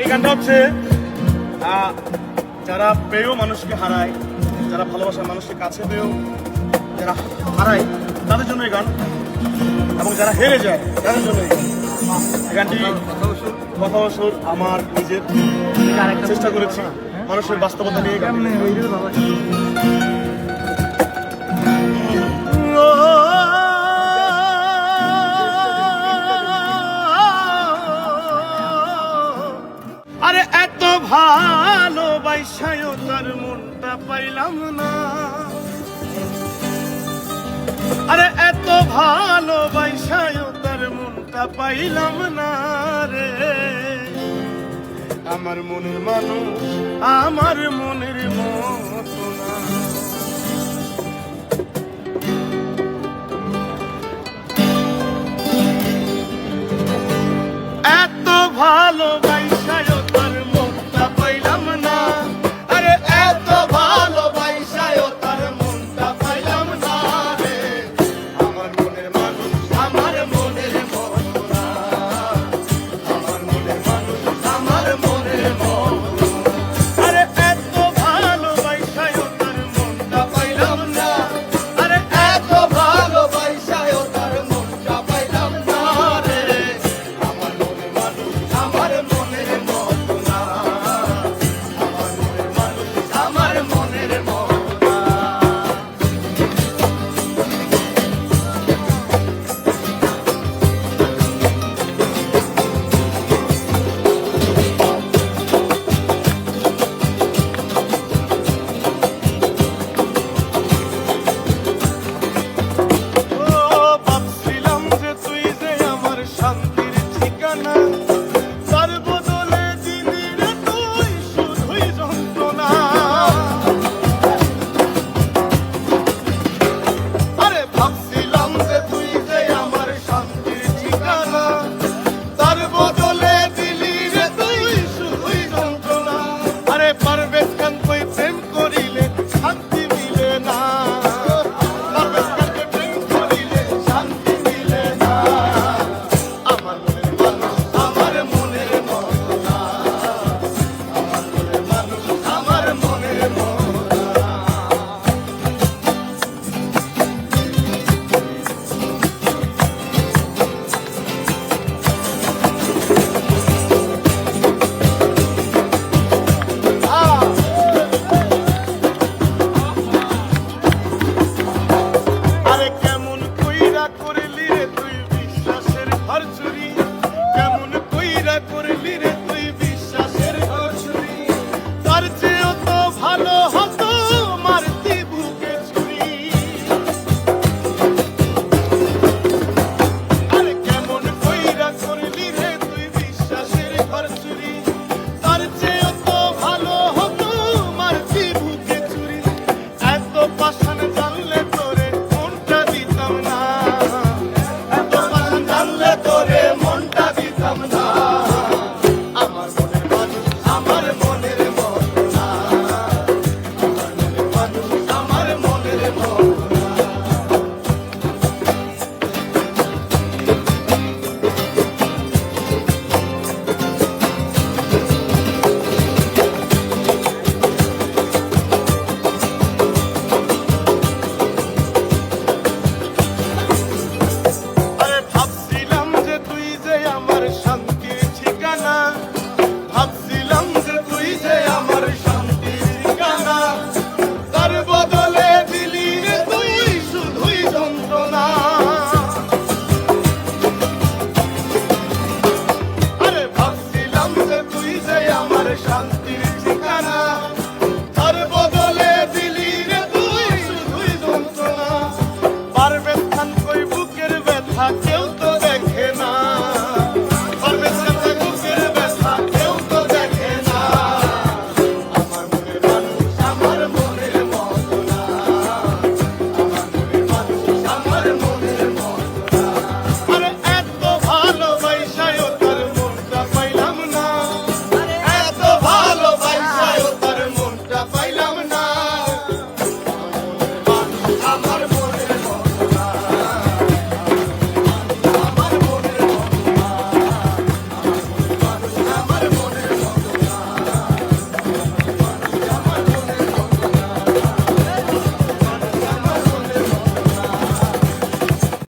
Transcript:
এই গানটা হচ্ছে যারা পেয়েও মানুষকে হারায়, যারা ভালোবাসার মানুষকে কাছে পেয়েও যারা হারায়, তাদের জন্য এই গান। এবং যারা হেরে যায়, তাদের জন্য এই গানটি কথা বছর আমার নিজের। চেষ্টা করেছি মানুষের বাস্তবতা নিয়ে গান। আর এত ভালোবাসায় তার মনটা পাইলাম না। আরে এত ভালো ভালোবাসায় তার মনটা পাইলাম না রে। আমার মনের মানুষ, আমার মনের